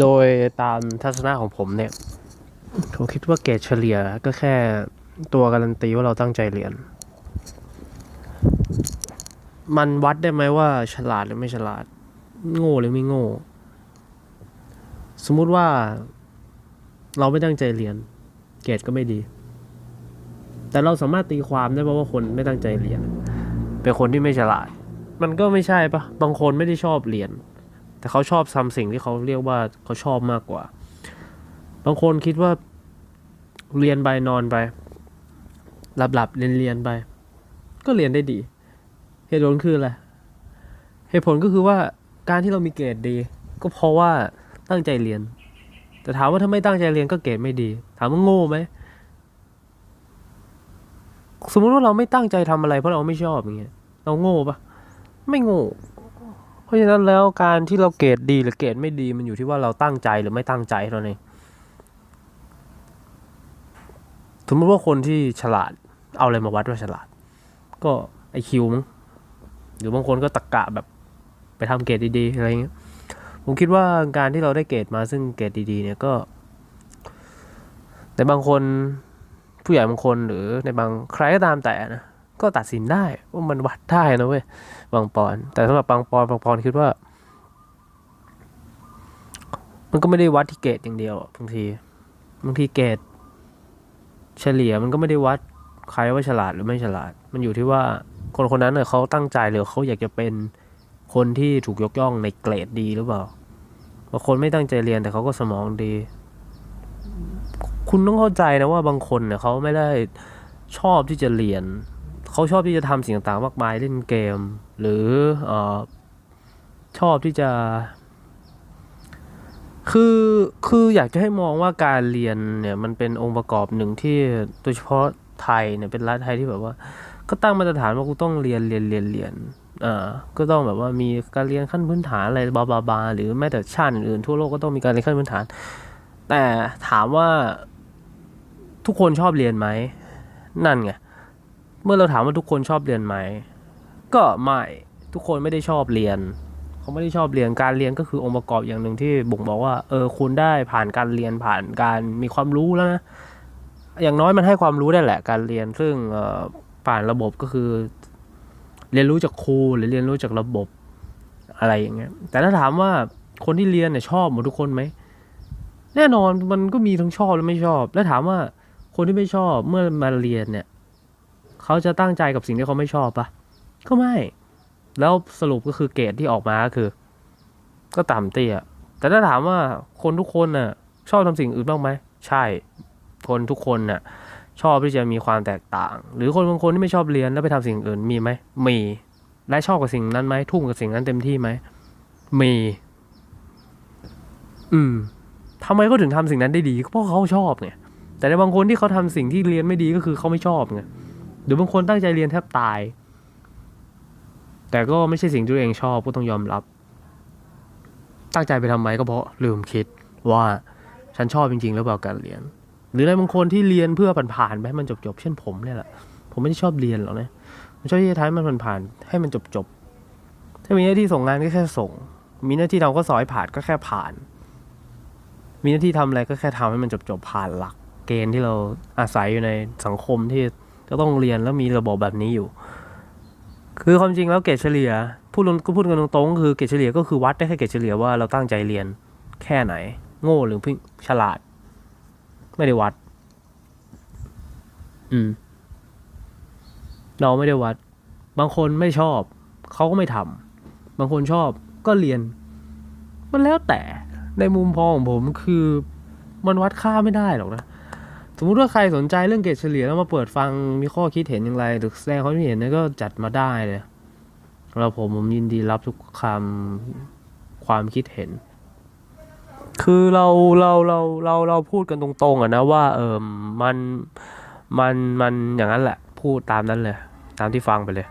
โดยตามทัศนะของผมเนี่ย ผมคิดว่าเกรดเฉลี่ยก็แค่ตัวการันตีว่าเราตั้งใจเรียน มันวัดได้ไหมว่าฉลาดหรือไม่ฉลาด โง่หรือไม่โง่ สมมุติว่าเราไม่ตั้งใจเรียน เกรดก็ไม่ดี แต่เราสามารถตีความได้ว่าคนไม่ตั้งใจเรียน เป็นคนที่ไม่ฉลาด มันก็ไม่ใช่ปะบางคนไม่ได้ชอบเรียน แต่เขาชอบทำสิ่งที่เขาเรียกว่าเขาชอบมากกว่า บางคนคิดว่าเรียนไปนอนไป หลับหลับเรียนเรียนไป ก็เรียนได้ดีเหตุผลคืออะไรเหตุผลก็คือว่าการที่เรามีเกรดดี ก็เพราะว่าตั้งใจเรียน แต่ถามว่าถ้าไม่ตั้งใจเรียนก็เกรดไม่ดี ถามว่าโง่ไหมสมมติว่าเราไม่ตั้งใจทำอะไรเพราะเราไม่ชอบอย่างเงี้ยเราโง่ปะไม่โง่ เพราะฉะนั้นแล้วการที่เราเกรดดีหรือเกรดไม่ดีมันอยู่ที่ว่าเราตั้งใจหรือไม่ตั้งใจเท่านั้นเองสมมติว่าคนที่ฉลาดเอาอะไรมาวัดว่าฉลาด ก็ไอคิวมั้งหรือบางคนก็ตะกกะแบบไปทำเกรดดีๆอะไรเงี้ยผมคิดว่าการที่เราได้เกรดมาซึ่งเกรดดีๆ เนี่ยก็ แต่บางคนผู้ใหญ่บางคนหรือในบางใครก็ตามแต่นะ ก็ตัดสินได้ว่ามันวัดได้นะเว้ยบางปอน แต่สำหรับบางปอนบางปอนคิดว่า มันก็ไม่ได้วัดที่เกรดอย่างเดียวบางทีบางทีเกรดเฉลี่ยมันก็ไม่ได้วัดใครว่าฉลาดหรือไม่ฉลาด มันอยู่ที่ว่าคนคนนั้นเน่ยเขาตั้งใจหรือเขาอยากจะเป็นคนที่ถูกยกย่องในเกรดดีหรือเปล่าบางคนไม่ตั้งใจเรียนแต่เขาก็สมองดี คุณต้องเข้าใจนะว่าบางคนเนี่ยเขาไม่ได้ชอบที่จะเรียน เขาชอบที่จะทำสิ่งต่างๆมากมายเล่นเกม หรือเออชอบที่จะ คือคืออยากจะให้มองว่าการเรียนเนี่ยมันเป็นองค์ประกอบหนึ่งที่โดยเฉพาะไทยเนี่ยเป็นรัฐไทยที่แบบว่า ก็ตั้งมาตรฐานว่ากูต้องเรียนเรียนเรียนเรียนอ่าก็ต้องแบบว่ามีการเรียนขั้นพื้นฐานอะไรบาบาบาหรือแม้แต่ชาติอื่นๆทั่วโลกก็ต้องมีการเรียนขั้นพื้นฐาน แต่ถามว่าทุกคนชอบเรียนไหมนั่นไง เมื่อเราถามว่าทุกคนชอบเรียนไหม ก็ไม่ทุกคนไม่ได้ชอบเรียน เขาไม่ได้ชอบเรียนการเรียนก็คือองค์ประกอบอย่างหนึ่งที่บ่งบอกว่าเออคุณได้ผ่านการเรียนผ่านการมีความรู้แล้วนะอย่างน้อยมันให้ความรู้ได้แหละการเรียน ซึ่งผ่านระบบก็คือ เรียนรู้จากครูหรือเรียนรู้จากระบบอะไรอย่างเงี้ยแต่ถ้าถามว่าคนที่เรียนเนี่ยชอบหมดทุกคนไหมแน่นอนมันก็มีทั้งชอบและไม่ชอบ แล้วถามว่าคนที่ไม่ชอบเมื่อมาเรียนเนี่ย เขาจะตั้งใจกับสิ่งที่เขาไม่ชอบปะก็ไม่ แล้วสรุปก็คือเกรดที่ออกมาก็คือ ก็ต่ำเตี้ยแต่ถ้าถามว่าคนทุกคนน่ะ ชอบทำสิ่งอื่นบ้างไหมใช่ คนทุกคนน่ะ ชอบที่จะมีความแตกต่าง หรือคนบางคนที่ไม่ชอบเรียนแล้วไปทำสิ่งอื่นมีไหมมีและชอบกับสิ่งนั้นไหมทุ่มกับสิ่งนั้นเต็มที่ไหมมี อืมทำไมเขาถึงทำสิ่งนั้นได้ดีก็เพราะเขาชอบไงแต่ในบางคนที่เขาทำสิ่งที่เรียนไม่ดีก็คือเขาไม่ชอบไง หรือบางคนตั้งใจเรียนแทบตาย แต่ก็ไม่ใช่สิ่งที่ตัวเองชอบก็ต้องยอมรับ ตั้งใจไปทำไมก็เพราะลืมคิดว่าฉันชอบจริงๆหรือเปล่าการเรียน หรือในบางคนที่เรียนเพื่อผ่านๆไปให้มันจบๆ เช่นผมเนี่ยแหละ ผมไม่ได้ชอบเรียนหรอกนะผมชอบที่จะทำให้มันผ่านๆให้มันจบๆ ถ้ามีหน้าที่ส่งงานก็แค่ส่ง มีหน้าที่ทำก็สอยผ่านก็แค่ผ่าน มีหน้าที่ทำอะไรก็แค่ทำให้มันจบๆผ่านหลัก เกณฑ์ที่เราอาศัยอยู่ในสังคมที่ จะต้องเรียนแล้วมีระบบแบบนี้อยู่ คือความจริงแล้วเกรดเฉลี่ยพูดตรงก็พูดกันตรงๆก็คือเกรดเฉลี่ยก็คือวัดได้แค่เกรดเฉลี่ยว่าเราตั้งใจเรียนแค่ไหน โง่หรือพิ่งฉลาด ไม่ได้วัด อืม เราไม่ได้วัด บางคนไม่ชอบ เขาก็ไม่ทำบางคนชอบก็เรียน มันแล้วแต่ในมุมพองของผมคือมันวัดค่าไม่ได้หรอกนะ สมมุติว่าใครสนใจเรื่องเกรดเฉลี่ยแล้วมาเปิดฟังมีข้อคิดเห็นอย่างไรหรือแสดงความคิดเห็นนั้นก็จัดมาได้เลยเราผมผมยินดีรับทุกคำความคิดเห็น คือเราเราเราเราเราพูดกันตรงๆอะนะว่าเออมันมันมันอย่างนั้นแหละ พูดตามนั้นเลย ตามที่ฟังไปเลย